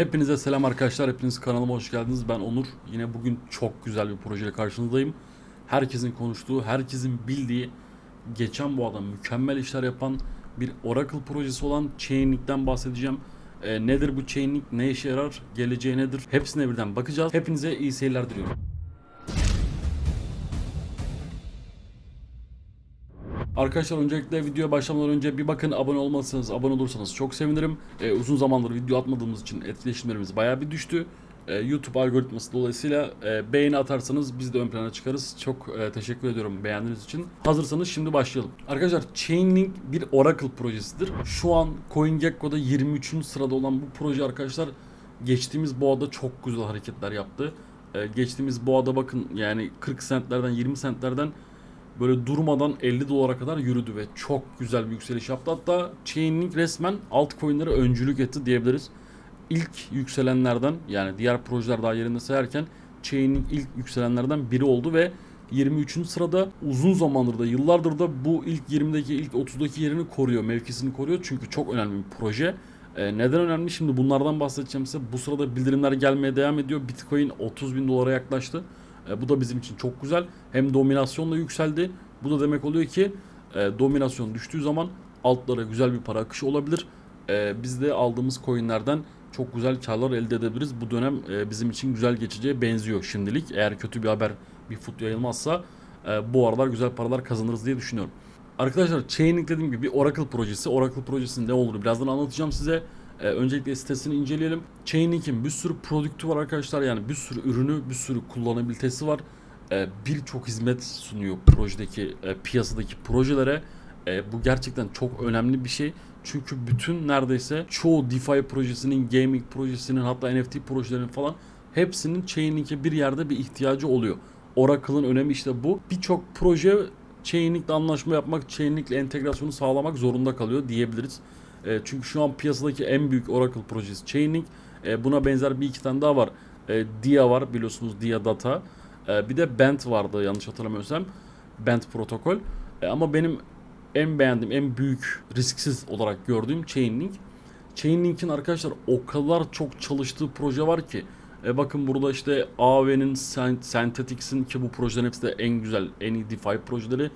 Hepinize selam arkadaşlar. Hepiniz kanalıma hoş geldiniz. Ben Onur. Yine bugün çok güzel bir projeyle karşınızdayım. Herkesin konuştuğu, herkesin bildiği, geçen bu adam mükemmel işler yapan bir Oracle projesi olan Chainlink'ten bahsedeceğim. Ee, nedir bu Chainlink, ne işe yarar, geleceği nedir? Hepsine birden bakacağız. Hepinize iyi seyirler diliyorum. Arkadaşlar öncelikle videoya başlamadan önce bir bakın abone olmazsanız abone olursanız çok sevinirim. Ee, uzun zamandır video atmadığımız için etkileşimlerimiz bayağı bir düştü. Ee, YouTube algoritması dolayısıyla e, beğeni atarsanız biz de ön plana çıkarız. Çok e, teşekkür ediyorum beğendiğiniz için. Hazırsanız şimdi başlayalım. Arkadaşlar Chainlink bir Oracle projesidir. Şu an CoinGecko'da 23. sırada olan bu proje arkadaşlar geçtiğimiz boğada çok güzel hareketler yaptı. Ee, geçtiğimiz boğada bakın yani 40 centlerden 20 centlerden böyle durmadan 50 dolara kadar yürüdü ve çok güzel bir yükseliş yaptı. Hatta Chainlink resmen altcoin'lere öncülük etti diyebiliriz. İlk yükselenlerden yani diğer projeler daha yerinde sayarken Chainlink ilk yükselenlerden biri oldu ve 23. sırada uzun zamandır da yıllardır da bu ilk 20'deki ilk 30'daki yerini koruyor, mevkisini koruyor. Çünkü çok önemli bir proje. Ee, neden önemli? Şimdi bunlardan bahsedeceğim size. Bu sırada bildirimler gelmeye devam ediyor. Bitcoin 30 bin dolara yaklaştı. E, bu da bizim için çok güzel. Hem dominasyonla yükseldi. Bu da demek oluyor ki e, dominasyon düştüğü zaman altlara güzel bir para akışı olabilir. E, biz de aldığımız coinlerden çok güzel karlar elde edebiliriz. Bu dönem e, bizim için güzel geçeceğe benziyor şimdilik. Eğer kötü bir haber bir fut yayılmazsa e, bu aralar güzel paralar kazanırız diye düşünüyorum. Arkadaşlar Chainlink dediğim gibi bir Oracle projesi. Oracle projesinin ne olduğunu birazdan anlatacağım size. Ee, öncelikle sitesini inceleyelim. Chainlink'in bir sürü prodüktü var arkadaşlar. Yani bir sürü ürünü, bir sürü kullanabilitesi var. Ee, Birçok hizmet sunuyor projedeki, e, piyasadaki projelere. E, bu gerçekten çok önemli bir şey. Çünkü bütün neredeyse çoğu DeFi projesinin, gaming projesinin hatta NFT projelerinin falan hepsinin Chainlink'e bir yerde bir ihtiyacı oluyor. Oracle'ın önemi işte bu. Birçok proje Chainlink'le anlaşma yapmak, Chainlink'le entegrasyonu sağlamak zorunda kalıyor diyebiliriz. E, çünkü şu an piyasadaki en büyük Oracle projesi Chainlink. E, buna benzer bir iki tane daha var. E, Dia var biliyorsunuz Dia Data. E, bir de Bent vardı yanlış hatırlamıyorsam. Bent protokol. E, ama benim en beğendiğim, en büyük risksiz olarak gördüğüm Chainlink. Chainlink'in arkadaşlar o kadar çok çalıştığı proje var ki. E bakın burada işte AV'nin, Synthetics'in ki bu projelerin hepsi de en güzel, en iyi DeFi projeleri.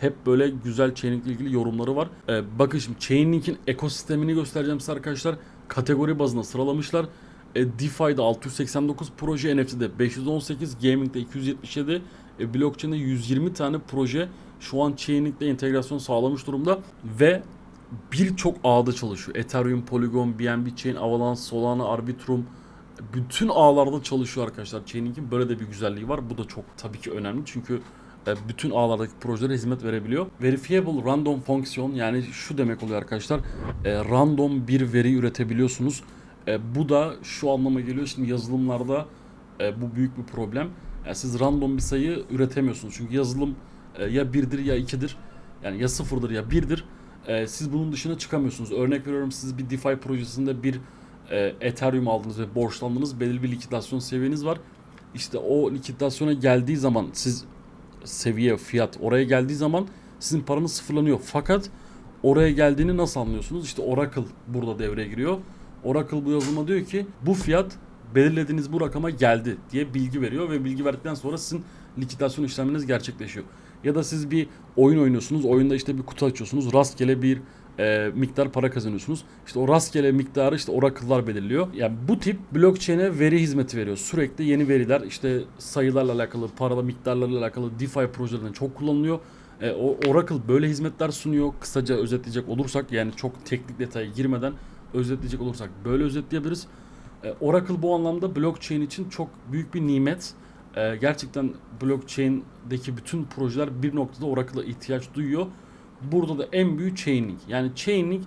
Hep böyle güzel Chainlink ile ilgili yorumları var. Ee, bakın şimdi Chainlink'in ekosistemini göstereceğim size arkadaşlar. Kategori bazında sıralamışlar. E, DeFi'de 689 proje, NFT'de 518, Gaming'de 277, e, Blockchain'de 120 tane proje şu an Chainlink'le entegrasyon sağlamış durumda ve birçok ağda çalışıyor. Ethereum, Polygon, BNB Chain, Avalanche, Solana, Arbitrum bütün ağlarda çalışıyor arkadaşlar. Chainlink'in böyle de bir güzelliği var. Bu da çok tabii ki önemli çünkü e, bütün ağlardaki projelere hizmet verebiliyor. Verifiable random fonksiyon yani şu demek oluyor arkadaşlar. E, random bir veri üretebiliyorsunuz. E, bu da şu anlama geliyor. Şimdi yazılımlarda e, bu büyük bir problem. Siz random bir sayı üretemiyorsunuz. Çünkü yazılım e, ya birdir ya ikidir. Yani ya sıfırdır ya birdir. E, siz bunun dışına çıkamıyorsunuz. Örnek veriyorum siz bir DeFi projesinde bir e, Ethereum aldınız ve borçlandınız. Belirli bir likidasyon seviyeniz var. İşte o likidasyona geldiği zaman siz seviye, fiyat oraya geldiği zaman sizin paranız sıfırlanıyor. Fakat oraya geldiğini nasıl anlıyorsunuz? İşte Oracle burada devreye giriyor. Oracle bu yazılıma diyor ki bu fiyat belirlediğiniz bu rakama geldi diye bilgi veriyor ve bilgi verdikten sonra sizin likidasyon işleminiz gerçekleşiyor. Ya da siz bir oyun oynuyorsunuz. Oyunda işte bir kutu açıyorsunuz. Rastgele bir e, miktar para kazanıyorsunuz. İşte o rastgele miktarı işte Oracle'lar belirliyor. Yani bu tip blockchain'e veri hizmeti veriyor. Sürekli yeni veriler işte sayılarla alakalı, paralı miktarlarla alakalı DeFi projelerinde çok kullanılıyor. E, Oracle böyle hizmetler sunuyor. Kısaca özetleyecek olursak yani çok teknik detaya girmeden özetleyecek olursak böyle özetleyebiliriz. E, Oracle bu anlamda blockchain için çok büyük bir nimet. E, gerçekten blockchain'deki bütün projeler bir noktada Oracle'a ihtiyaç duyuyor. Burada da en büyük Chainlink. Yani Chainlink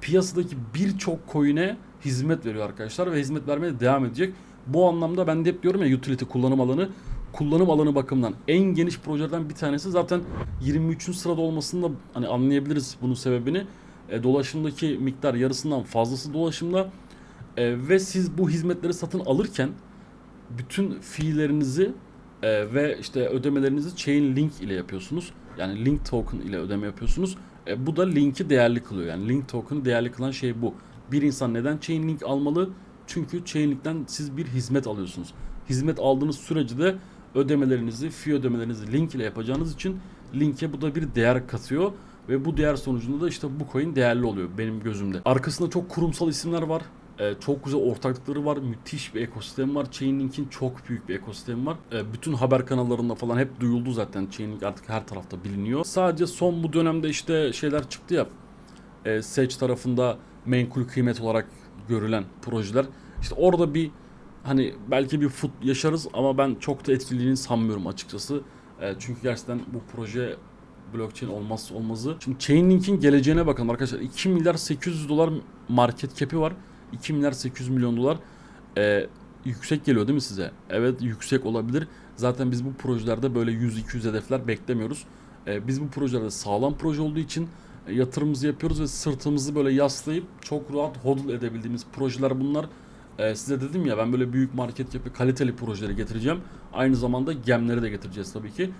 piyasadaki birçok coin'e hizmet veriyor arkadaşlar ve hizmet vermeye devam edecek. Bu anlamda ben de hep diyorum ya utility kullanım alanı kullanım alanı bakımından en geniş projelerden bir tanesi zaten 23. sırada olmasında hani anlayabiliriz bunun sebebini. E, dolaşımdaki miktar yarısından fazlası dolaşımda e, ve siz bu hizmetleri satın alırken bütün fiillerinizi e, ve işte ödemelerinizi Chainlink ile yapıyorsunuz. Yani Link token ile ödeme yapıyorsunuz. E, bu da Link'i değerli kılıyor. Yani Link token'ı değerli kılan şey bu. Bir insan neden Chainlink almalı? Çünkü Chainlink'ten siz bir hizmet alıyorsunuz. Hizmet aldığınız sürece de ödemelerinizi, fee ödemelerinizi link ile yapacağınız için linke bu da bir değer katıyor. Ve bu değer sonucunda da işte bu coin değerli oluyor benim gözümde. Arkasında çok kurumsal isimler var. Ee, çok güzel ortaklıkları var. Müthiş bir ekosistem var. Chainlink'in çok büyük bir ekosistemi var. Ee, bütün haber kanallarında falan hep duyuldu zaten. Chainlink artık her tarafta biliniyor. Sadece son bu dönemde işte şeyler çıktı ya. E, Seç tarafında menkul kıymet olarak görülen projeler. İşte orada bir hani belki bir fut yaşarız ama ben çok da etkilediğini sanmıyorum açıkçası. E, çünkü gerçekten bu proje blockchain olmazsa olmazı. Şimdi Chainlink'in geleceğine bakalım arkadaşlar. 2 milyar 800 dolar market cap'i var. 2 milyar 800 milyon dolar. E, yüksek geliyor değil mi size? Evet yüksek olabilir. Zaten biz bu projelerde böyle 100-200 hedefler beklemiyoruz. E, biz bu projelerde sağlam proje olduğu için e, yatırımımızı yapıyoruz ve sırtımızı böyle yaslayıp çok rahat hodl edebildiğimiz projeler bunlar. Ee, size dedim ya ben böyle büyük market yapı kaliteli projeleri getireceğim. Aynı zamanda gemleri de getireceğiz tabii ki.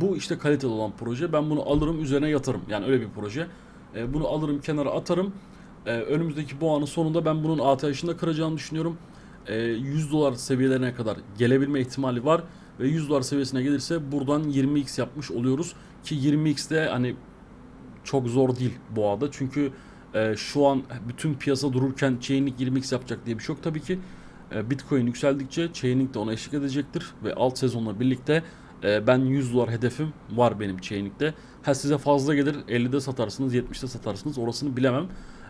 Bu işte kaliteli olan proje. Ben bunu alırım üzerine yatırım. Yani öyle bir proje. Ee, bunu alırım kenara atarım. Ee, önümüzdeki bu anın sonunda ben bunun ATH'ını da kıracağını düşünüyorum. Ee, 100 dolar seviyelerine kadar gelebilme ihtimali var. Ve 100 dolar seviyesine gelirse buradan 20x yapmış oluyoruz. Ki 20x de hani çok zor değil boğada. Çünkü e, şu an bütün piyasa dururken Chainlink 20x yapacak diye bir şey yok tabii ki. E, Bitcoin yükseldikçe Chainlink de ona eşlik edecektir ve alt sezonla birlikte e, ben 100 dolar hedefim var benim Chainlink'te. Ha size fazla gelir 50'de satarsınız 70'de satarsınız orasını bilemem.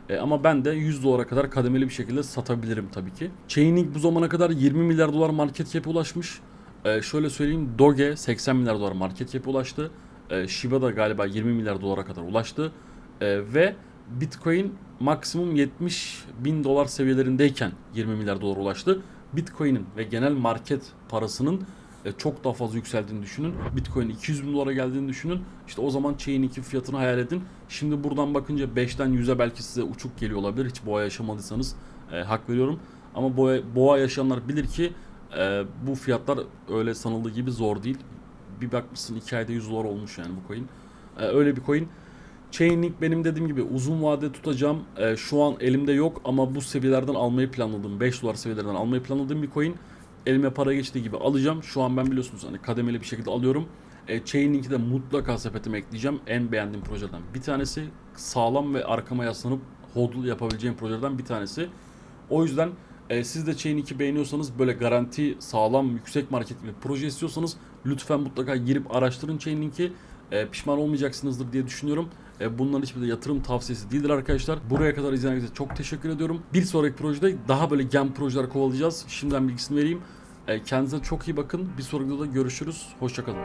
E, ama ben de 100 dolara kadar kademeli bir şekilde satabilirim tabii ki. Chainlink bu zamana kadar 20 milyar dolar market cap'e ulaşmış. E, şöyle söyleyeyim Doge 80 milyar dolar market cap'e ulaştı. E, Shiba da galiba 20 milyar dolara kadar ulaştı. E, ve Bitcoin maksimum 70 bin dolar seviyelerindeyken 20 milyar dolara ulaştı. Bitcoin'in ve genel market parasının çok daha fazla yükseldiğini düşünün. Bitcoin 200 bin dolara geldiğini düşünün. İşte o zaman Chainlink'in fiyatını hayal edin. Şimdi buradan bakınca 5'ten 100'e belki size uçuk geliyor olabilir. Hiç boğa yaşamadıysanız e, hak veriyorum. Ama boğa, boğa yaşayanlar bilir ki e, bu fiyatlar öyle sanıldığı gibi zor değil. Bir bakmışsın 2 ayda 100 dolar olmuş yani bu coin. E, öyle bir coin. Chainlink benim dediğim gibi uzun vade tutacağım. E, şu an elimde yok ama bu seviyelerden almayı planladığım 5 dolar seviyelerden almayı planladığım bir coin. Elime para geçtiği gibi alacağım. Şu an ben biliyorsunuz hani kademeli bir şekilde alıyorum. E, Chainlink'i de mutlaka sepetime ekleyeceğim. En beğendiğim projelerden bir tanesi. Sağlam ve arkama yaslanıp hodl yapabileceğim projelerden bir tanesi. O yüzden e, siz de Chainlink'i beğeniyorsanız böyle garanti sağlam yüksek marketli bir proje istiyorsanız lütfen mutlaka girip araştırın Chainlink'i. E, pişman olmayacaksınızdır diye düşünüyorum. E, bunların hiçbir de yatırım tavsiyesi değildir arkadaşlar. Buraya kadar izleyen herkese çok teşekkür ediyorum. Bir sonraki projede daha böyle gem projeler kovalayacağız. Şimdiden bilgisini vereyim. E, kendinize çok iyi bakın. Bir sonraki videoda görüşürüz. Hoşçakalın.